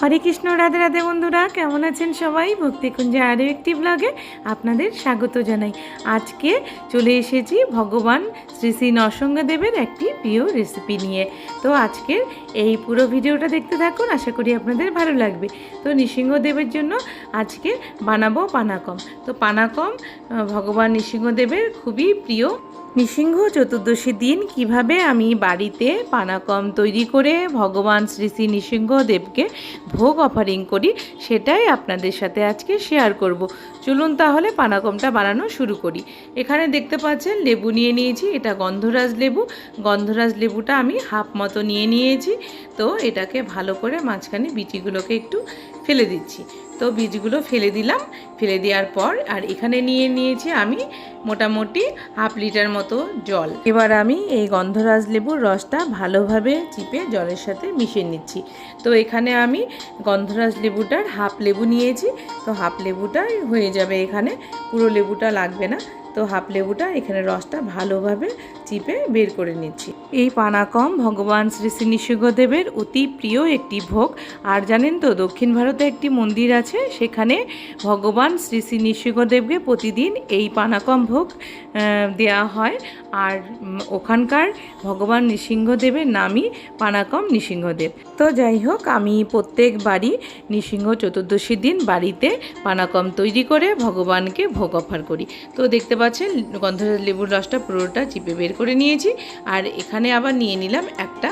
হরে কৃষ্ণ, রাধে রাধে বন্ধুরা, কেমন আছেন সবাই? ভক্তিকুঞ্জে আরও একটি ব্লগে আপনাদের স্বাগত জানাই। আজকে চলে এসেছি ভগবান শ্রী শ্রী নরসংহদেবের একটি প্রিয় রেসিপি নিয়ে। তো আজকের এই পুরো ভিডিওটা দেখতে থাকুন, আশা করি আপনাদের ভালো লাগবে। তো নৃসিংহদেবের জন্য আজকে বানাবো পানাকম। তো পানাকম ভগবান নৃসিংহদেবের খুবই প্রিয় নৃসিংহ চতুর্দশীর দিন কীভাবে আমি বাড়িতে পানাকম তৈরি করে ভগবান শ্রী শ্রী নৃসিংহদেবকে ভোগ অফারিং করি, সেটাই আপনাদের সাথে আজকে শেয়ার করব। চলুন তাহলে পানাকমটা বানানো শুরু করি। এখানে দেখতে পাচ্ছেন, লেবু নিয়ে নিয়েছি, এটা গন্ধরাজ লেবু। গন্ধরাজ লেবুটা আমি হাফ মতো নিয়ে নিয়েছি। তো এটাকে ভালো করে মাঝখানে বিচিগুলোকে একটু ফেলে দিচ্ছি। তো বীজগুলো ফেলে দিলাম, ফেলে দেওয়ার পর আর এখানে নিয়ে নিয়েছি আমি মোটামুটি হাফ লিটার মতো জল। এবার আমি এই গন্ধরাজ লেবুর রসটা ভালোভাবে চিপে জলের সাথে মিশিয়ে নিচ্ছি। তো এখানে আমি গন্ধরাজ লেবুটার হাফ লেবু নিয়েছি। তো হাফ লেবুটাই হয়ে যাবে এখানে, পুরো লেবুটা লাগবে না। তো হাফ লেবুটা এখানে রসটা ভালোভাবে চিপে বের করে নিচ্ছি। এই পানাকম ভগবান শ্রী শ্রী নৃসিংহদেবের অতি প্রিয় একটি ভোগ। আর জানেন তো, দক্ষিণ ভারতে একটি মন্দির আছে, সেখানে ভগবান শ্রী শ্রী নৃসিংহদেবকে প্রতিদিন এই পানাকম ভোগ দেয়া হয়। আর ওখানকার ভগবান নৃসিংহদেবের নামই পানাকম নৃসিংহদেব। তো যাই হোক, আমি প্রত্যেক বাড়ি নৃসিংহ চতুর্দশীর দিন বাড়িতে পানাকম তৈরি করে ভগবানকে ভোগ অফার করি। তো দেখতে পাচ্ছেন গন্ধরাজ লেবুর রসটা পুরোটা চিপে বের করে নিয়েছি, আর এখানে আবার নিয়ে নিলাম একটা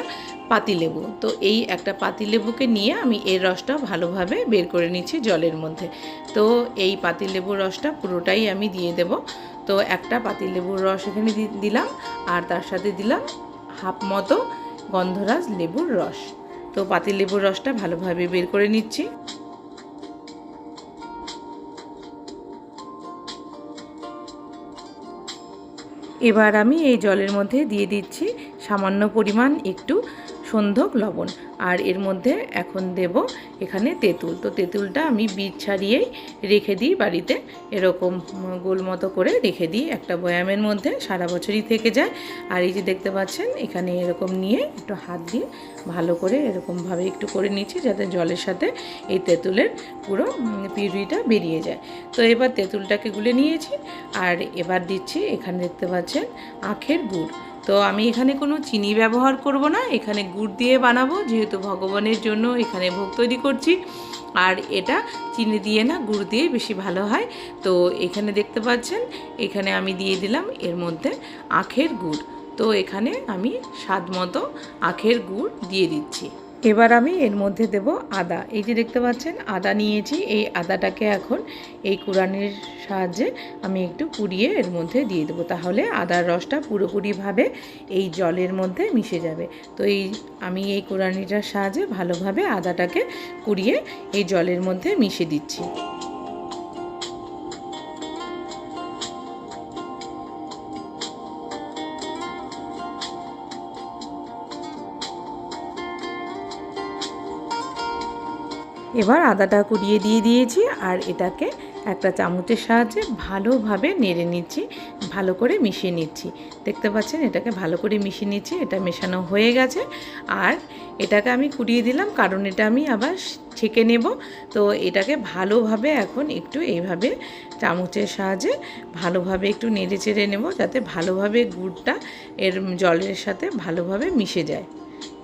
পাতিলেবু তো এই একটা পাতিলেবুকে নিয়ে আমি এর রসটা ভালোভাবে বের করে নিচ্ছি জলের মধ্যে। তো এই পাতিলেবুর রসটা পুরোটাই আমি দিয়ে দেব। তো একটা পাতিলেবুর রস এখানে দিলাম, আর তার সাথে দিলাম হাফ মতো গন্ধরাজ লেবুর রস। তো পাতিলেবুর রসটা ভালোভাবে বের করে নিচ্ছি। এবার আমি এই জলের মধ্যে দিয়ে দিচ্ছি সামান্য পরিমাণ একটু সন্ধক লবণ। আর এর মধ্যে এখন দেব এখানে তেঁতুল। তো তেঁতুলটা আমি বীজ ছাড়িয়েই রেখে দিই বাড়িতে। এরকম গোল মতো করে রেখে দিই। একটা বয়ামের মধ্যে সারা বছরই থেকে যায়। আর এই যে দেখতে পাচ্ছেন, এখানে এরকম নিয়ে একটু হাত দিয়ে ভালো করে এরকমভাবে একটু করে নিচ্ছি যাতে জলের সাথে এই তেঁতুলের পুরো পিউরিটা বেরিয়ে যায়। তো এবার তেঁতুলটাকে গুলে নিয়েছি। আর এবার দিচ্ছি এখানে দেখতে পাচ্ছেন আখের গুড়। তো আমি এখানে কোনো চিনি ব্যবহার করব না, এখানে গুড় দিয়ে বানাবো, যেহেতু ভগবানের জন্য এখানে ভোগ তৈরি করছি। আর এটা চিনি দিয়ে না, গুড় দিয়ে বেশি ভালো হয়। তো এখানে দেখতে পাচ্ছেন, এখানে আমি দিয়ে দিলাম এর মধ্যে আখের গুড়। তো এখানে আমি স্বাদ মতো আখের গুড় দিয়ে দিচ্ছি। এবার আমি এর মধ্যে দেব আদা। এই যে দেখতে পাচ্ছেন, আদা নিয়েছি। এই আদাটাকে এখন এই কোরআনের সাহায্যে আমি একটু পুড়িয়ে এর মধ্যে দিয়ে দেবো। তাহলে আদার রসটা পুরোপুরিভাবে এই জলের মধ্যে মিশে যাবে। তো এই আমি এই কুরানিটার সাহায্যে ভালোভাবে আদাটাকে কুড়িয়ে এই জলের মধ্যে মিশে দিচ্ছি। এবার আদাটা কুড়িয়ে দিয়ে দিয়েছি আর এটাকে একটা চামচের সাহায্যে ভালোভাবে নেড়ে নিচ্ছি, ভালো করে মিশিয়ে নিচ্ছি। দেখতে পাচ্ছেন, এটাকে ভালো করে মিশিয়ে নিচ্ছি, এটা মেশানো হয়ে গেছে। আর এটাকে আমি কুড়িয়ে দিলাম, কারণ এটা আমি আবার ছেঁকে নেব। তো এটাকে ভালোভাবে এখন একটু এইভাবে চামচের সাহায্যে ভালোভাবে একটু নেড়ে চেড়ে নেব, যাতে ভালোভাবে গুড়টা এর জলের সাথে ভালোভাবে মিশে যায়।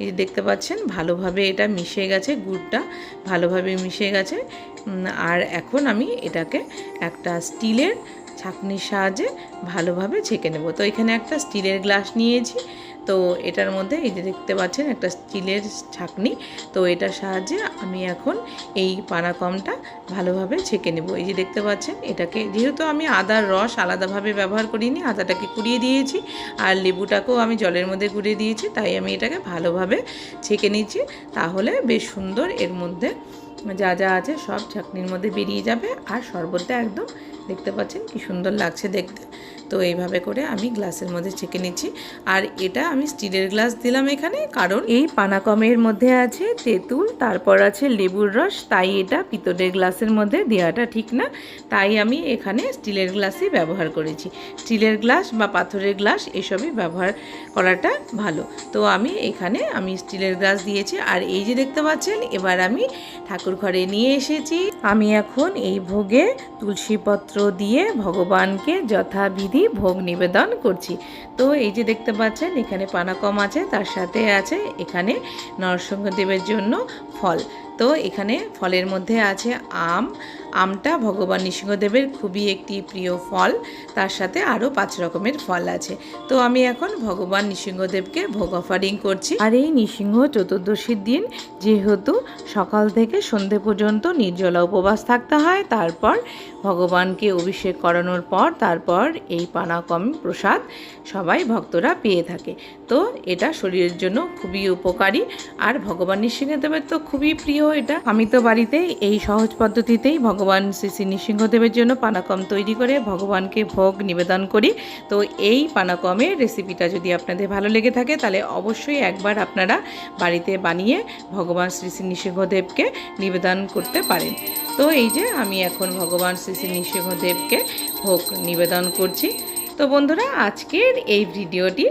এই দেখতে পাচ্ছেন, ভালোভাবে এটা মিশে গেছে, গুড়টা ভালোভাবে মিশে গেছে। আর এখন আমি এটাকে একটা স্টিলের ছাঁকনির সাহায্যে ভালোভাবে ছেঁকে নেব। তো এখানে একটা স্টিলের গ্লাস নিয়েছি তো এটার মধ্যে এই যে দেখতে পাচ্ছেন একটা স্টিলের ছাঁকনি, তো এটার সাহায্যে আমি এখন এই পানাকমটা ভালোভাবে ছেঁকে নেব। এই যে দেখতে পাচ্ছেন, এটাকে যেহেতু আমি আদার রস আলাদাভাবে ব্যবহার করিনি, আদাটাকে কুড়িয়ে দিয়েছি আর লেবুটাকেও আমি জলের মধ্যে গুঁড়িয়ে দিয়েছি, তাই আমি এটাকে ভালোভাবে ছেঁকে নিচ্ছি। তাহলে বেশ সুন্দর এর মধ্যে যা যা আছে সব ছাকনির মধ্যে বেরিয়ে যাবে আর শরবতটা একদম দেখতে পাচ্ছেন কি সুন্দর লাগছে দেখতে। তো এইভাবে করে আমি গ্লাসের মধ্যে ছেঁকে নিচ্ছি। আর এটা আমি স্টিলের গ্লাস দিলাম এখানে, কারণ এই পানাকমের মধ্যে আছে তেঁতুল, তারপর আছে লেবুর রস, তাই এটা পিতলের গ্লাসের মধ্যে দেওয়াটা ঠিক না। তাই আমি এখানে স্টিলের গ্লাসই ব্যবহার করেছি। স্টিলের গ্লাস বা পাথরের গ্লাস এসবই ব্যবহার করাটা ভালো। তো আমি এখানে আমি স্টিলের গ্লাস দিয়েছি। আর এই যে দেখতে পাচ্ছেন, এবার আমি ঠাকুর ঘরে নিয়ে এসেছি। আমি এখন এই ভোগে তুলসী পত্র দিয়ে ভগবানকে যথাবিধি ভোগ নিবেদন করছি। তো এই যে দেখতে পাচ্ছেন, এখানে পানাকম আছে, তার সাথে আছে এখানে নরসিংহদেবের জন্য ফল। তো এখানে ফলের মধ্যে আছে আম আমটা ভগবান নৃসিংহদেবের খুবই একটি প্রিয় ফল। তার সাথে আরও পাঁচ রকমের ফল আছে। তো আমি এখন ভগবান নৃসিংহদেবকে ভোগ অফারিং করছি। আর এই নৃসিংহ চতুর্দশীর দিন যেহেতু সকাল থেকে সন্ধে পর্যন্ত নির্জলা উপবাস থাকতে হয়, তারপর ভগবানকে অভিষেক করানোর পর তারপর এই পানাকম প্রসাদ সবাই ভক্তরা পেয়ে থাকে। তো এটা শরীরের জন্য খুবই উপকারী। আর ভগবান নৃসিংহদেবের তো খুবই প্রিয় এটা। আমি তো বাড়িতে এই সহজ পদ্ধতিতেই ভগবান শ্রী শ্রী নৃসিংহদেবের জন্য পানাকম তৈরি করে ভগবানকে ভোগ নিবেদন করি। তো এই পানাকমের রেসিপিটা যদি আপনাদের ভালো লেগে থাকে, তাহলে অবশ্যই একবার আপনারা বাড়িতে বানিয়ে ভগবান শ্রী শ্রী নৃসিংহদেবকে নিবেদন করতে পারেন। তো এই যে আমি এখন ভগবান শ্রী শ্রী নৃসিংহদেবকে ভোগ নিবেদন করছি। তো বন্ধুরা, আজকের এই ভিডিওটি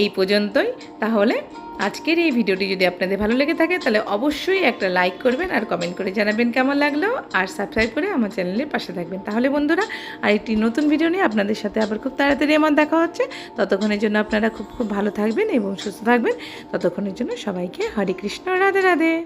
এই পর্যন্তই। তাহলে আজকের এই ভিডিওটি যদি আপনাদের ভালো লেগে থাকে, তাহলে অবশ্যই একটা লাইক করবেন আর কমেন্ট করে জানাবেন কেমন লাগল। আর সাবস্ক্রাইব করে আমার চ্যানেলের পাশে থাকবেন। তাহলে বন্ধুরা, আর একটি নতুন ভিডিও নিয়ে আপনাদের সাথে আবার খুব তাড়াতাড়ি আমার দেখা হচ্ছে। ততক্ষণের জন্য আপনারা খুব খুব ভালো থাকবেন এবং সুস্থ থাকবেন। ততক্ষণের জন্য সবাইকে হরে কৃষ্ণ, রাধে রাধে।